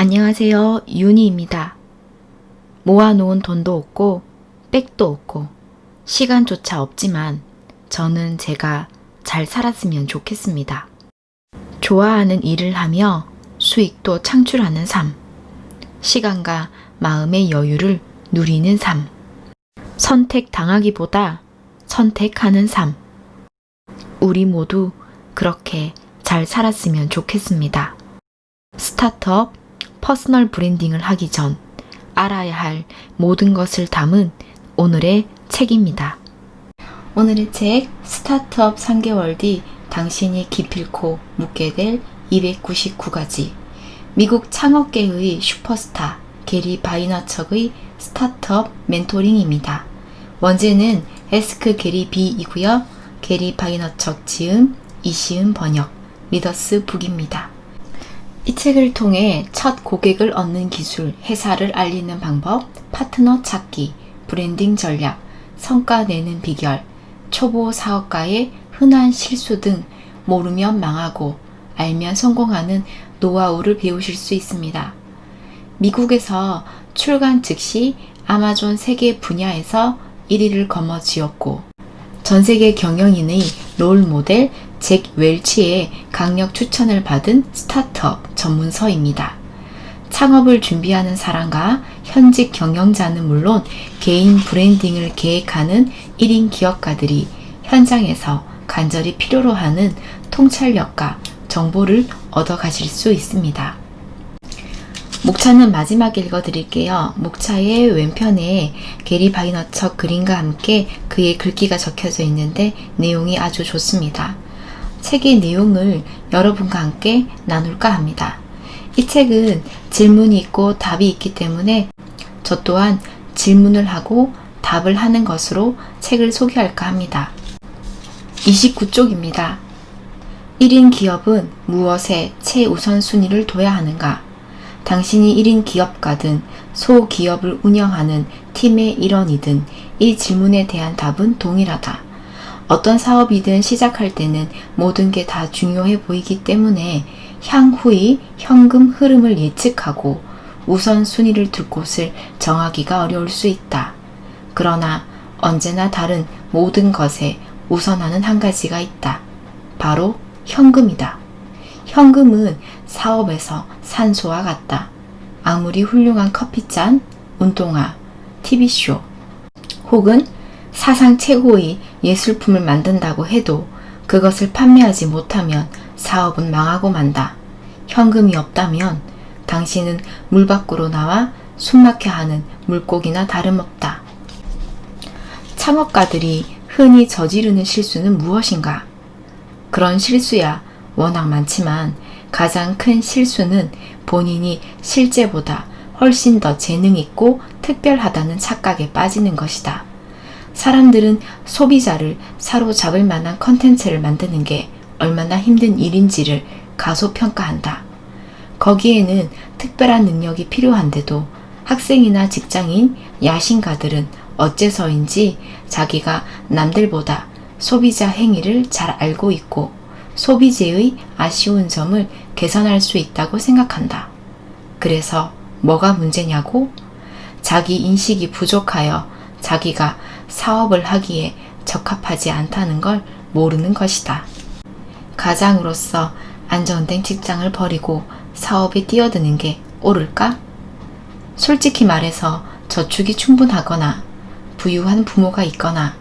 안녕하세요. 윤희입니다. 모아놓은 돈도 없고, 백도 없고, 시간조차 없지만, 저는 제가 잘 살았으면 좋겠습니다. 좋아하는 일을 하며 수익도 창출하는 삶. 시간과 마음의 여유를 누리는 삶. 선택 당하기보다 선택하는 삶. 우리 모두 그렇게 잘 살았으면 좋겠습니다. 스타트업, 퍼스널 브랜딩을 하기 전 알아야 할 모든 것을 담은 오늘의 책입니다. 오늘의 책 스타트업 3개월 뒤 당신이 기필코 묻게 될 299가지 미국 창업계의 슈퍼스타 게리 바이너척의 스타트업 멘토링입니다. 원제는 에스크 게리 비이고요. 게리 바이너척 지음, 이시음 번역, 리더스 북입니다. 이 책을 통해 첫 고객을 얻는 기술, 회사를 알리는 방법, 파트너 찾기, 브랜딩 전략, 성과 내는 비결, 초보 사업가의 흔한 실수 등 모르면 망하고 알면 성공하는 노하우를 배우실 수 있습니다. 미국에서 출간 즉시 아마존 세계 분야에서 1위를 거머쥐었고 전 세계 경영인의 롤 모델 잭 웰치의 강력 추천을 받은 스타트업 전문서입니다. 창업을 준비하는 사람과 현직 경영자는 물론 개인 브랜딩을 계획하는 1인 기업가들이 현장에서 간절히 필요로 하는 통찰력과 정보를 얻어 가실 수 있습니다. 목차는 마지막에 읽어 드릴게요. 목차의 왼편에 게리 바이너척 그림과 함께 그의 글귀가 적혀져 있는데 내용이 아주 좋습니다. 책의 내용을 여러분과 함께 나눌까 합니다. 이 책은 질문이 있고 답이 있기 때문에 저 또한 질문을 하고 답을 하는 것으로 책을 소개할까 합니다. 29쪽입니다. 1인 기업은 무엇에 최우선순위를 둬야 하는가? 당신이 1인 기업가든 소기업을 운영하는 팀의 일원이든 이 질문에 대한 답은 동일하다. 어떤 사업이든 시작할 때는 모든 게 다 중요해 보이기 때문에 향후의 현금 흐름을 예측하고 우선순위를 둘 곳을 정하기가 어려울 수 있다. 그러나 언제나 다른 모든 것에 우선하는 한 가지가 있다. 바로 현금이다. 현금은 사업에서 산소와 같다. 아무리 훌륭한 커피잔, 운동화, TV쇼, 혹은 사상 최고의 예술품을 만든다고 해도 그것을 판매하지 못하면 사업은 망하고 만다. 현금이 없다면 당신은 물 밖으로 나와 숨막혀 하는 물고기나 다름없다. 창업가들이 흔히 저지르는 실수는 무엇인가? 그런 실수야 워낙 많지만 가장 큰 실수는 본인이 실제보다 훨씬 더 재능 있고 특별하다는 착각에 빠지는 것이다. 사람들은 소비자를 사로잡을 만한 컨텐츠를 만드는 게 얼마나 힘든 일인지를 가소평가한다. 거기에는 특별한 능력이 필요한데도 학생이나 직장인, 야신가들은 어째서인지 자기가 남들보다 소비자 행위를 잘 알고 있고 소비재의 아쉬운 점을 개선할 수 있다고 생각한다. 그래서 뭐가 문제냐고? 자기 인식이 부족하여 자기가 사업을 하기에 적합하지 않다는 걸 모르는 것이다. 가장으로서 안정된 직장을 버리고 사업에 뛰어드는 게 옳을까? 솔직히 말해서 저축이 충분하거나 부유한 부모가 있거나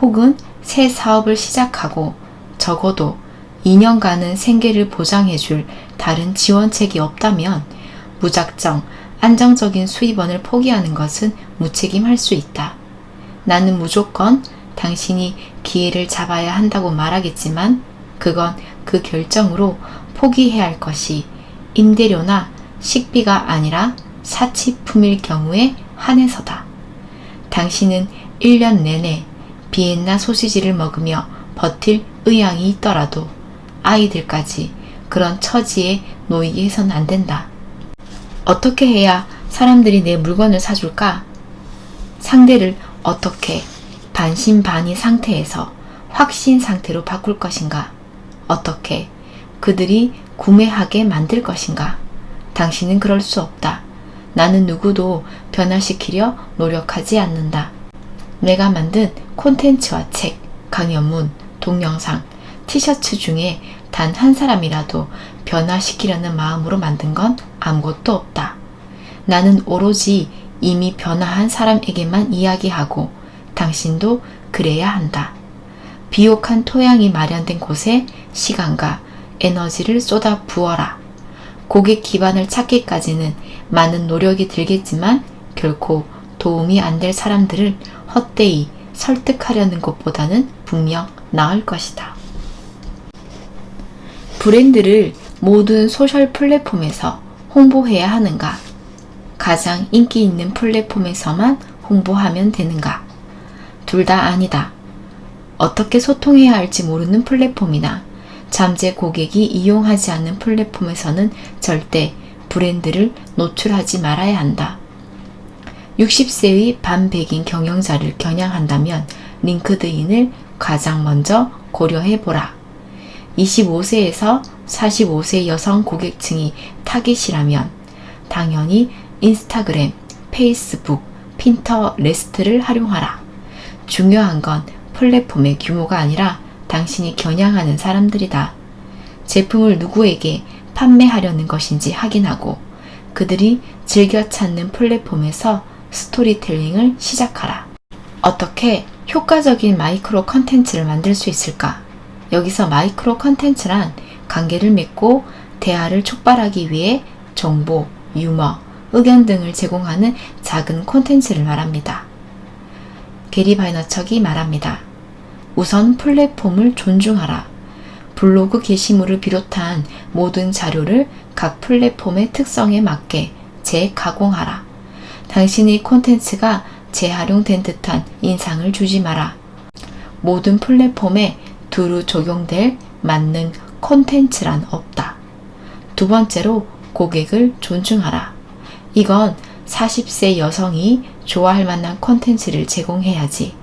혹은 새 사업을 시작하고 적어도 2년간은 생계를 보장해줄 다른 지원책이 없다면 무작정 안정적인 수입원을 포기하는 것은 무책임할 수 있다. 나는 무조건 당신이 기회를 잡아야 한다고 말하겠지만 그건 그 결정으로 포기해야 할 것이 임대료나 식비가 아니라 사치품일 경우에 한해서다. 당신은 1년 내내 비엔나 소시지를 먹으며 버틸 의향이 있더라도 아이들까지 그런 처지에 놓이게 해서는 안 된다. 어떻게 해야 사람들이 내 물건을 사줄까? 상대를 어떻게 반신반의 상태에서 확신 상태로 바꿀 것인가? 어떻게 그들이 구매하게 만들 것인가? 당신은 그럴 수 없다. 나는 누구도 변화시키려 노력하지 않는다. 내가 만든 콘텐츠와 책, 강연문, 동영상, 티셔츠 중에 단 한 사람이라도 변화시키려는 마음으로 만든 건 아무것도 없다. 나는 오로지 이미 변화한 사람에게만 이야기하고 당신도 그래야 한다. 비옥한 토양이 마련된 곳에 시간과 에너지를 쏟아 부어라. 고객 기반을 찾기까지는 많은 노력이 들겠지만 결코 도움이 안 될 사람들을 헛되이 설득하려는 것보다는 분명 나을 것이다. 브랜드를 모든 소셜 플랫폼에서 홍보해야 하는가? 가장 인기 있는 플랫폼에서만 홍보하면 되는가? 둘 다 아니다. 어떻게 소통해야 할지 모르는 플랫폼이나 잠재 고객이 이용하지 않는 플랫폼에서는 절대 브랜드를 노출하지 말아야 한다. 60세의 반백인 경영자를 겨냥한다면 링크드인을 가장 먼저 고려해 보라. 25세에서 45세 여성 고객층이 타깃이라면 당연히 인스타그램, 페이스북, 핀터레스트를 활용하라. 중요한 건 플랫폼의 규모가 아니라 당신이 겨냥하는 사람들이다. 제품을 누구에게 판매하려는 것인지 확인하고 그들이 즐겨 찾는 플랫폼에서 스토리텔링을 시작하라. 어떻게 효과적인 마이크로 컨텐츠를 만들 수 있을까? 여기서 마이크로 컨텐츠란 관계를 맺고 대화를 촉발하기 위해 정보, 유머, 의견 등을 제공하는 작은 콘텐츠를 말합니다. 게리 바이너척이 말합니다. 우선 플랫폼을 존중하라. 블로그 게시물을 비롯한 모든 자료를 각 플랫폼의 특성에 맞게 재가공하라. 당신의 콘텐츠가 재활용된 듯한 인상을 주지 마라. 모든 플랫폼에 두루 적용될 만능 콘텐츠란 없다. 두 번째로 고객을 존중하라. 이건 40세 여성이 좋아할 만한 콘텐츠를 제공해야지.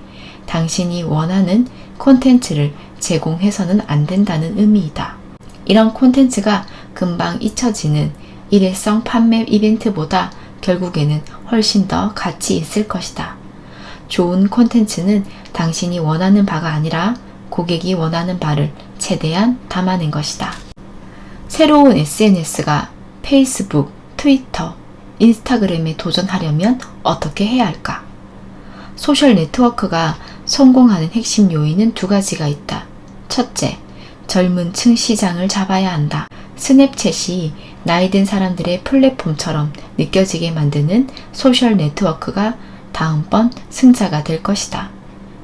당신이 원하는 콘텐츠를 제공해서는 안 된다는 의미이다. 이런 콘텐츠가 금방 잊혀지는 일회성 판매 이벤트보다 결국에는 훨씬 더 가치 있을 것이다. 좋은 콘텐츠는 당신이 원하는 바가 아니라 고객이 원하는 바를 최대한 담아낸 것이다. 새로운 SNS가 페이스북, 트위터, 인스타그램에 도전하려면 어떻게 해야 할까? 소셜 네트워크가 성공하는 핵심 요인은 두 가지가 있다. 첫째, 젊은 층 시장을 잡아야 한다. 스냅챗이 나이든 사람들의 플랫폼처럼 느껴지게 만드는 소셜 네트워크가 다음번 승자가 될 것이다.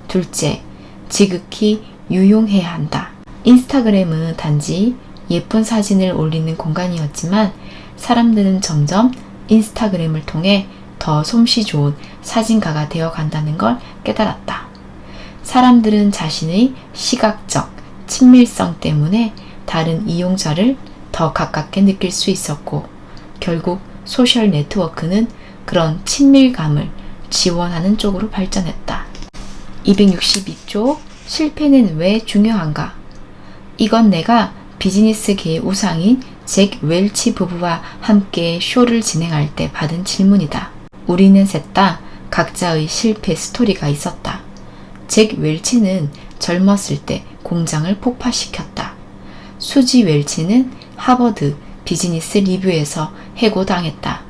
둘째, 지극히 유용해야 한다. 인스타그램은 단지 예쁜 사진을 올리는 공간이었지만 사람들은 점점 인스타그램을 통해 더 솜씨 좋은 사진가가 되어 간다는 걸 깨달았다. 사람들은 자신의 시각적 친밀성 때문에 다른 이용자를 더 가깝게 느낄 수 있었고, 결국 소셜 네트워크는 그런 친밀감을 지원하는 쪽으로 발전했다. 262쪽 실패는 왜 중요한가? 이건 내가 비즈니스계의 우상인 잭 웰치 부부와 함께 쇼를 진행할 때 받은 질문이다. 우리는 셋 다 각자의 실패 스토리가 있었다. 잭 웰치는 젊었을 때 공장을 폭파시켰다. 수지 웰치는 하버드 비즈니스 리뷰에서 해고당했다.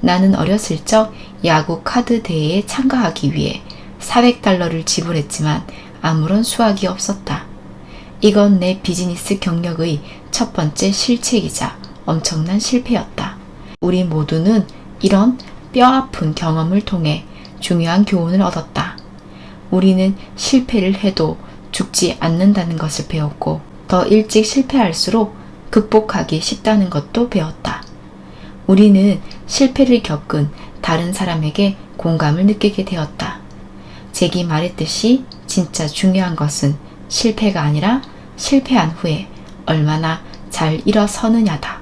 나는 어렸을 적 야구 카드 대회에 참가하기 위해 400달러를 지불했지만 아무런 수확이 없었다. 이건 내 비즈니스 경력의 첫 번째 실책이자 엄청난 실패였다. 우리 모두는 이런 뼈 아픈 경험을 통해 중요한 교훈을 얻었다. 우리는 실패를 해도 죽지 않는다는 것을 배웠고 더 일찍 실패할수록 극복하기 쉽다는 것도 배웠다. 우리는 실패를 겪은 다른 사람에게 공감을 느끼게 되었다. 잭이 말했듯이 진짜 중요한 것은 실패가 아니라 실패한 후에 얼마나 잘 일어서느냐다.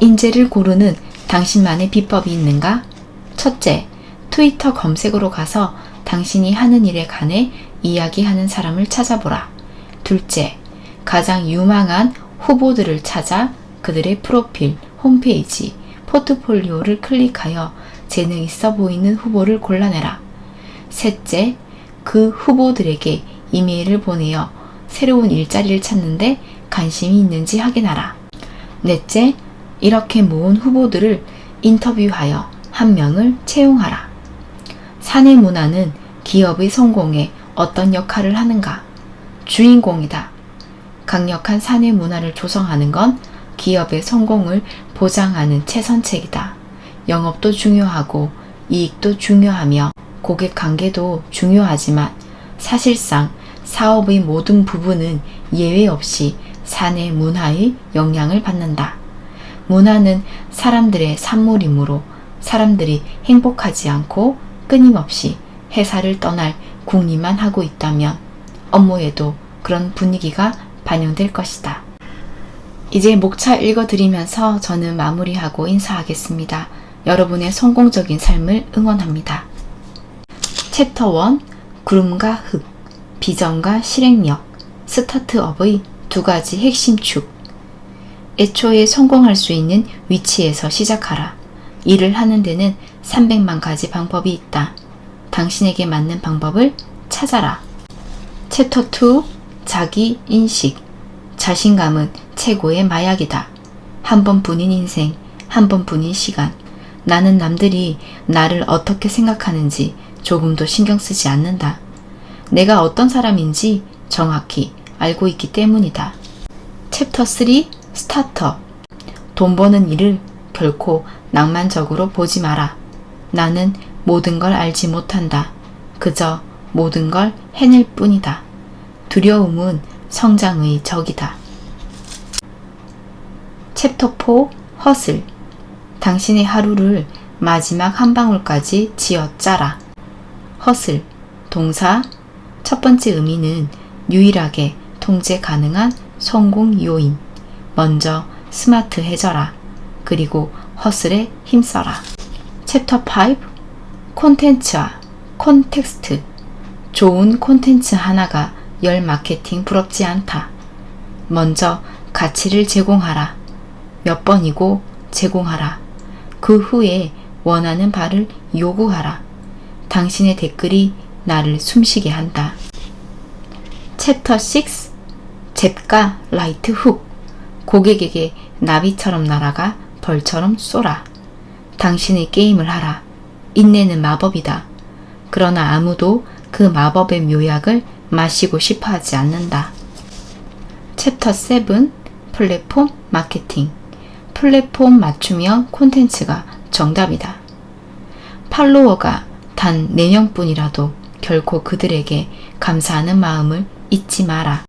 인재를 고르는 당신만의 비법이 있는가? 첫째, 트위터 검색으로 가서 당신이 하는 일에 관해 이야기하는 사람을 찾아보라. 둘째, 가장 유망한 후보들을 찾아 그들의 프로필, 홈페이지, 포트폴리오를 클릭하여 재능 있어 보이는 후보를 골라내라. 셋째, 그 후보들에게 이메일을 보내어 새로운 일자리를 찾는데 관심이 있는지 확인하라. 넷째, 이렇게 모은 후보들을 인터뷰하여 한 명을 채용하라. 사내 문화는 기업의 성공에 어떤 역할을 하는가? 주인공이다. 강력한 사내 문화를 조성하는 건 기업의 성공을 보장하는 최선책이다. 영업도 중요하고 이익도 중요하며 고객 관계도 중요하지만 사실상 사업의 모든 부분은 예외 없이 사내 문화의 영향을 받는다. 문화는 사람들의 산물이므로 사람들이 행복하지 않고 끊임없이 회사를 떠날 궁리만 하고 있다면 업무에도 그런 분위기가 반영될 것이다. 이제 목차 읽어드리면서 저는 마무리하고 인사하겠습니다. 여러분의 성공적인 삶을 응원합니다. 챕터 1 구름과 흙, 비전과 실행력, 스타트업의 두 가지 핵심 축. 애초에 성공할 수 있는 위치에서 시작하라. 일을 하는 데는 300만 가지 방법이 있다. 당신에게 맞는 방법을 찾아라. 챕터 2 자기 인식. 자신감은 최고의 마약이다. 한 번뿐인 인생, 한 번뿐인 시간. 나는 남들이 나를 어떻게 생각하는지 조금도 신경 쓰지 않는다. 내가 어떤 사람인지 정확히 알고 있기 때문이다. 챕터 3 스타트업. 돈 버는 일을 결코 낭만적으로 보지 마라. 나는 모든 걸 알지 못한다. 그저 모든 걸 해낼 뿐이다. 두려움은 성장의 적이다. 챕터 4 허슬. 당신의 하루를 마지막 한 방울까지 쥐어 짜라. 허슬. 동사. 첫 번째 의미는 유일하게 통제 가능한 성공 요인. 먼저 스마트해져라. 그리고 허슬에 힘써라. 챕터 5 콘텐츠와 콘텍스트 좋은 콘텐츠 하나가 열 마케팅 부럽지 않다. 먼저 가치를 제공하라. 몇 번이고 제공하라. 그 후에 원하는 바를 요구하라. 당신의 댓글이 나를 숨쉬게 한다. 챕터 6 잽과 라이트 훅 고객에게 나비처럼 날아가 벌처럼 쏘라. 당신의 게임을 하라. 인내는 마법이다. 그러나 아무도 그 마법의 묘약을 마시고 싶어 하지 않는다. 챕터 7 플랫폼 마케팅 플랫폼 맞춤형 콘텐츠가 정답이다. 팔로워가 단 4명뿐이라도 결코 그들에게 감사하는 마음을 잊지 마라.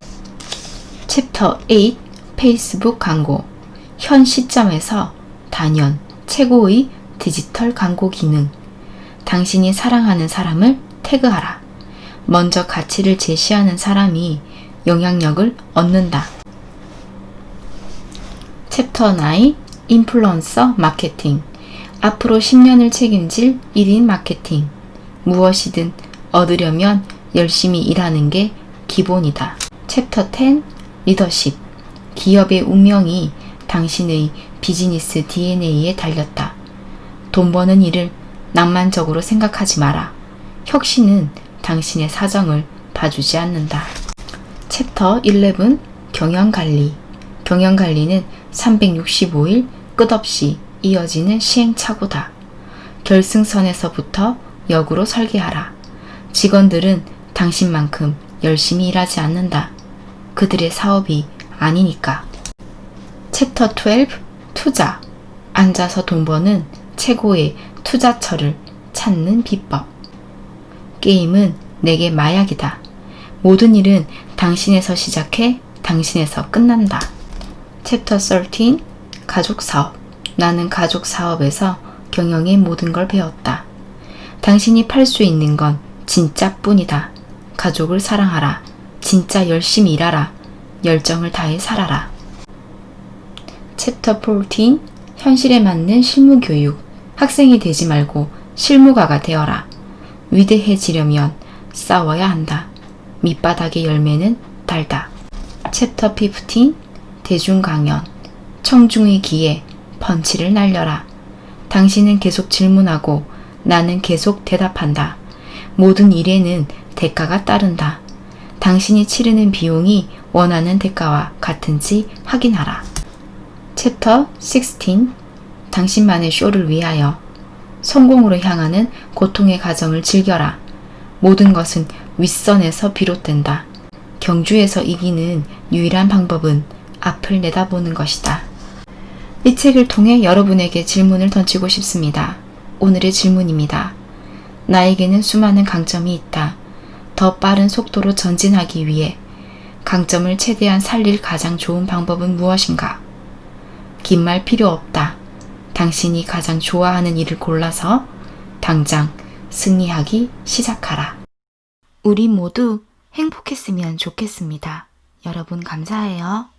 챕터 8 페이스북 광고 현 시점에서 단연 최고의 디지털 광고 기능 당신이 사랑하는 사람을 태그하라. 먼저 가치를 제시하는 사람이 영향력을 얻는다. 챕터 9 인플루언서 마케팅 앞으로 10년을 책임질 1인 마케팅 무엇이든 얻으려면 열심히 일하는 게 기본이다. 챕터 10 리더십 기업의 운명이 당신의 비즈니스 DNA에 달렸다. 돈 버는 일을 낭만적으로 생각하지 마라. 혁신은 당신의 사정을 봐주지 않는다. 챕터 11 경영관리 경영관리는 365일 끝없이 이어지는 시행착오다. 결승선에서부터 역으로 설계하라. 직원들은 당신만큼 열심히 일하지 않는다. 그들의 사업이 아니니까. 챕터 12 투자 앉아서 돈 버는 최고의 투자처를 찾는 비법. 게임은 내게 마약이다. 모든 일은 당신에서 시작해 당신에서 끝난다. 챕터 13 가족 사업. 나는 가족 사업에서 경영의 모든 걸 배웠다. 당신이 팔 수 있는 건 진짜 뿐이다. 가족을 사랑하라. 진짜 열심히 일하라. 열정을 다해 살아라. 챕터 14 현실에 맞는 실무 교육. 학생이 되지 말고 실무가가 되어라. 위대해지려면 싸워야 한다. 밑바닥의 열매는 달다. 챕터 15 대중 강연 청중의 귀에 펀치를 날려라. 당신은 계속 질문하고 나는 계속 대답한다. 모든 일에는 대가가 따른다. 당신이 치르는 비용이 원하는 대가와 같은지 확인하라. 챕터 16 당신만의 쇼를 위하여 성공으로 향하는 고통의 과정을 즐겨라. 모든 것은 윗선에서 비롯된다. 경주에서 이기는 유일한 방법은 앞을 내다보는 것이다. 이 책을 통해 여러분에게 질문을 던지고 싶습니다. 오늘의 질문입니다. 나에게는 수많은 강점이 있다. 더 빠른 속도로 전진하기 위해 강점을 최대한 살릴 가장 좋은 방법은 무엇인가? 긴 말 필요 없다. 당신이 가장 좋아하는 일을 골라서 당장 승리하기 시작하라. 우리 모두 행복했으면 좋겠습니다. 여러분 감사해요.